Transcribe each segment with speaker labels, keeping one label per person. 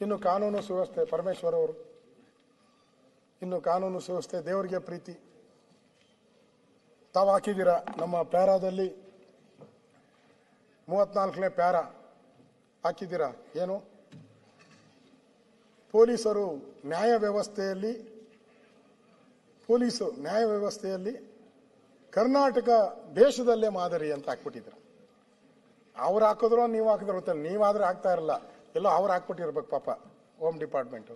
Speaker 1: ಇನ್ನು ಕಾನೂನು ಸುವ್ಯವಸ್ಥೆ ಪರಮೇಶ್ವರ್ ಅವರು ಇನ್ನು ಕಾನೂನು ಸುವ್ಯವಸ್ಥೆ, ದೇವರಿಗೆ ಪ್ರೀತಿ. ತಾವು ಹಾಕಿದ್ದೀರಾ ನಮ್ಮ ಪ್ಯಾರಾದಲ್ಲಿ? ಮೂವತ್ನಾಲ್ಕನೇ ಪ್ಯಾರ ಹಾಕಿದ್ದೀರಾ? ಏನು? ಪೊಲೀಸರು ನ್ಯಾಯ ವ್ಯವಸ್ಥೆಯಲ್ಲಿ ಪೊಲೀಸು ನ್ಯಾಯ ವ್ಯವಸ್ಥೆಯಲ್ಲಿ ಕರ್ನಾಟಕ ದೇಶದಲ್ಲೇ ಮಾದರಿ ಅಂತ ಹಾಕ್ಬಿಟ್ಟಿದ್ರು ಅವ್ರು ಹಾಕಿದ್ರು ನೀವು ಹಾಕಿದ್ರು ಗೊತ್ತಿಲ್ಲ ನೀವಾದ್ರೆ ಆಗ್ತಾ ಇರಲ್ಲ. ಎಲ್ಲೋ ಅವ್ರು ಹಾಕ್ಬಿಟ್ಟಿರ್ಬೇಕು ಪಾಪ ಹೋಮ್ ಡಿಪಾರ್ಟ್ಮೆಂಟ್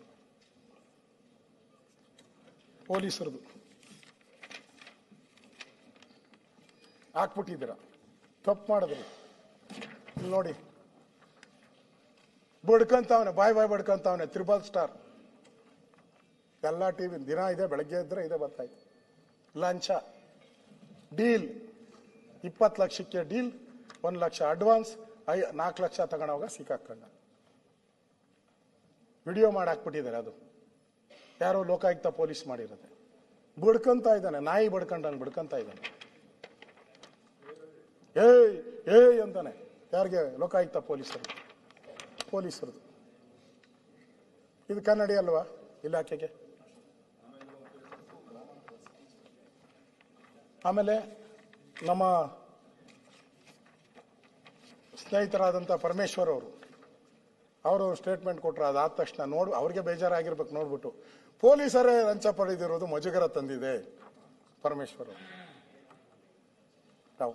Speaker 1: ಪೊಲೀಸರದು. ಹಾಕ್ಬಿಟ್ಟಿದ್ದೀರ? ತಪ್ಪು ಮಾಡಿದ್ರಿ. ನೋಡಿ. ಬಡ್ಕಂತವನೆ, ಬಾಯ್ ಬಾಯ್ ಬಡ್ಕಂತವನೆ, ತ್ರಿಬಲ್ ಸ್ಟಾರ್. ಎಲ್ಲ ಟಿವಿ ದಿನ ಇದೆ, ಬೆಳಗ್ಗೆ ಇದ್ರೆ ಇದೆ ಬರ್ತಾಯ್ತು ಲಂಚ. ಡೀಲ್. ಇಪ್ಪತ್ತು ಲಕ್ಷಕ್ಕೆ ಡೀಲ್, ಒಂದು ಲಕ್ಷ ಅಡ್ವಾನ್ಸ್, ಐ ನಾಲ್ಕು ಲಕ್ಷ ತಗೊಂಡೋಗ ಸಿಕ್ಕಾಕೊಂಡ ವಿಡಿಯೋ ಮಾಡಿ ಹಾಕ್ಬಿಟ್ಟಿದ್ದಾರೆ ಅದು. ಯಾರೋ ಲೋಕಾಯುಕ್ತ ಪೊಲೀಸ್ ಮಾಡಿರೋದೆ. ಬಡ್ಕಂತ ಇದ್ದಾನೆ, ನಾಯಿ ಬಡ್ಕಂಡನ್, ಬಡ್ಕಂತ ಇದ್ದಾನೆ. ಏಯ್ ಏಯ್ ಅಂತಾನೆ. ಯಾರಿಗೆ? ಲೋಕಾಯುಕ್ತ ಪೊಲೀಸರು. ಪೊಲೀಸರದು. ಇದು ಕನ್ನಡಿ ಅಲ್ವಾ? ಇಲಾಖೆಗೆ? ಆಮೇಲೆ ನಮ್ಮ ಸ್ನೇಹಿತರಾದಂಥ ಪರಮೇಶ್ವರ್ ಅವರು. ಅವರು ಸ್ಟೇಟ್ಮೆಂಟ್ ಕೊಟ್ಟರು ಅದಾದ ತಕ್ಷಣ ನೋಡು, ಅವ್ರಿಗೆ ಬೇಜಾರಾಗಿರ್ಬೇಕು ನೋಡ್ಬಿಟ್ಟು. ಪೊಲೀಸರೇ ಲಂಚ ಪಡೆದಿರೋದು ಮಜುಗರ ತಂದಿದೆ, ಪರಮೇಶ್ವರ್. ತಾವು.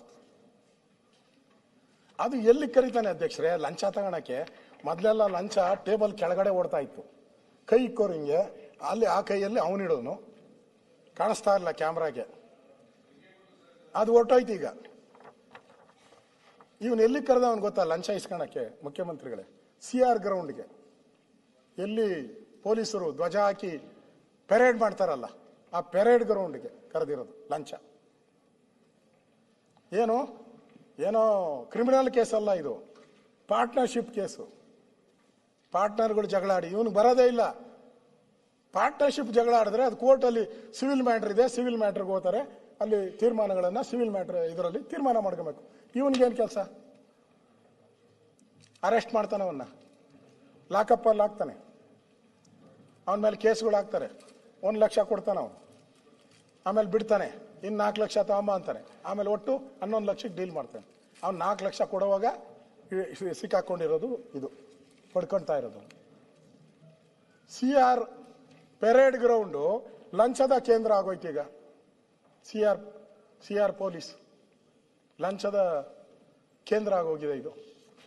Speaker 1: ಅದು ಎಲ್ಲಿ ಕರೀತಾನೆ ಅಧ್ಯಕ್ಷರೇ, ಲಂಚ ತಗೋಣಕ್ಕೆ? ಮೊದಲೆಲ್ಲ ಲಂಚ ಟೇಬಲ್ ಕೆಳಗಡೆ ಓಡ್ತಾ ಇತ್ತು. ಕೈ ಇಕ್ಕೋರು ಹಿಂಗೆ, ಅಲ್ಲಿ ಆ ಕೈಯಲ್ಲಿ ಅವನಿಡೋನು ಕಾಣಿಸ್ತಾ ಇಲ್ಲ ಕ್ಯಾಮ್ರಾಗೆ. ಅದು ಹೊರ್ಟೋಯ್ತು ಈಗ. ಇವನು ಎಲ್ಲಿ ಕರೆದ ಅವ್ನು ಗೊತ್ತಾ ಲಂಚ ಇಸ್ಕೊಳಕ್ಕೆ ಮುಖ್ಯಮಂತ್ರಿಗಳೇ? ಸಿ ಆರ್ ಗ್ರೌಂಡ್ಗೆ. ಎಲ್ಲಿ ಪೊಲೀಸರು ಧ್ವಜ ಹಾಕಿ ಪೆರೇಡ್ ಮಾಡ್ತಾರಲ್ಲ, ಆ ಪೆರೇಡ್ ಗ್ರೌಂಡ್ಗೆ ಕರೆದಿರೋದು ಲಂಚ. ಏನು? ಏನೋ ಕ್ರಿಮಿನಲ್ ಕೇಸ್ ಅಲ್ಲ ಇದು. Partnership case. ಪಾರ್ಟ್ನರ್ಗಳು ಜಗಳ ಆಡಿ ಇವನು ಬರೋದೇ ಇಲ್ಲ. ಪಾರ್ಟ್ನರ್ಶಿಪ್ ಜಗಳ ಆಡಿದ್ರೆ ಅದು ಕೋರ್ಟಲ್ಲಿ ಸಿವಿಲ್ ಮ್ಯಾಟ್ರ್ ಇದೆ, ಸಿವಿಲ್ ಮ್ಯಾಟ್ರಿಗೆ ಹೋಗ್ತಾರೆ. ಅಲ್ಲಿ ತೀರ್ಮಾನಗಳನ್ನು ಸಿವಿಲ್ ಮ್ಯಾಟ್ರ್ ಇದರಲ್ಲಿ ತೀರ್ಮಾನ ಮಾಡ್ಕೋಬೇಕು. ಇವನಿಗೇನು ಕೆಲಸ? ಅರೆಸ್ಟ್ ಮಾಡ್ತಾನೆ ಅವನ್ನ. ಲಾಕಪ್ ಅಲ್ಲಿ ಹಾಕ್ತಾನೆ. ಅವನ ಮೇಲೆ ಕೇಸ್ಗಳು ಹಾಕ್ತಾರೆ. ಒಂದು ಲಕ್ಷ ಕೊಡ್ತಾನೆ ಅವನು. ಆಮೇಲೆ ಬಿಡ್ತಾನೆ. ಇನ್ನು ನಾಲ್ಕು ಲಕ್ಷ ತಗೊಂಬ ಅಂತಾನೆ. ಆಮೇಲೆ ಒಟ್ಟು ಹನ್ನೊಂದು ಲಕ್ಷಕ್ಕೆ ಡೀಲ್ ಮಾಡ್ತಾನೆ. ಅವ್ನು ನಾಲ್ಕು ಲಕ್ಷ ಕೊಡುವಾಗ ಸಿಕ್ಕಾಕೊಂಡಿರೋದು ಇದು. ಪಡ್ಕೊಳ್ತಾ ಇರೋದು. ಸಿ ಆರ್ ಪೆರೇಡ್ ಗ್ರೌಂಡು ಲಂಚದ ಕೇಂದ್ರ ಆಗೋಯ್ತು ಈಗ. C R C R police. ಲಂಚದ ಕೇಂದ್ರ ಆಗೋಗಿದೆ ಇದು.